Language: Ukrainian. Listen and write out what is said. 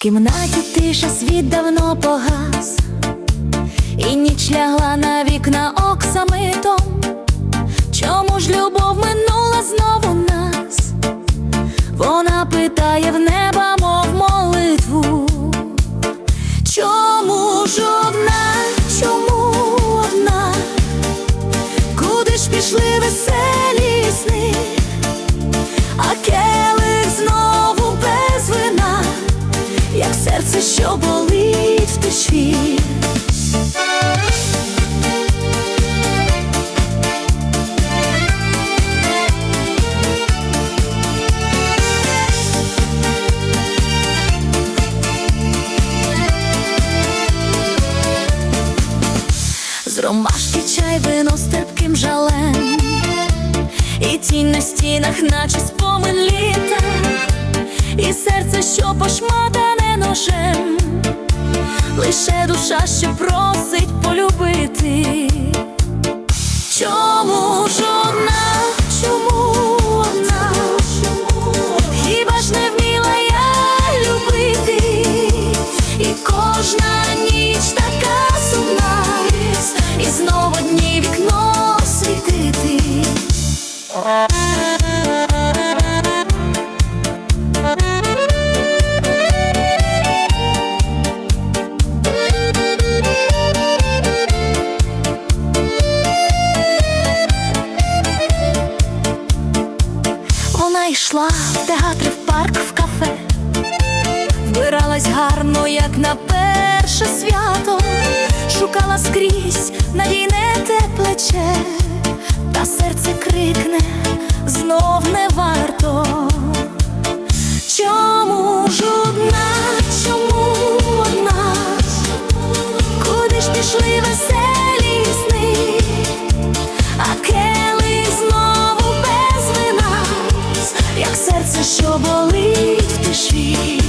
кімнаті тиша світ давно погас, і ніч лягла на вікна оксамитом. Чому ж любов минула знову нас? Вона питає в неба, мов молитву. Чому ж одна, чому одна? Куди ж пішли веселі сни? А ромашки чай вино з терпким жалем, і тінь на стінах, наче спомин літа, і серце, що пошматане ножем, лише душа, що просить полюбити. Йшла в театр, в парк, в кафе, вбиралась гарно, як на перше свято, шукала скрізь надійне те плече, та серце крикне знов не серце, що болить в тиші.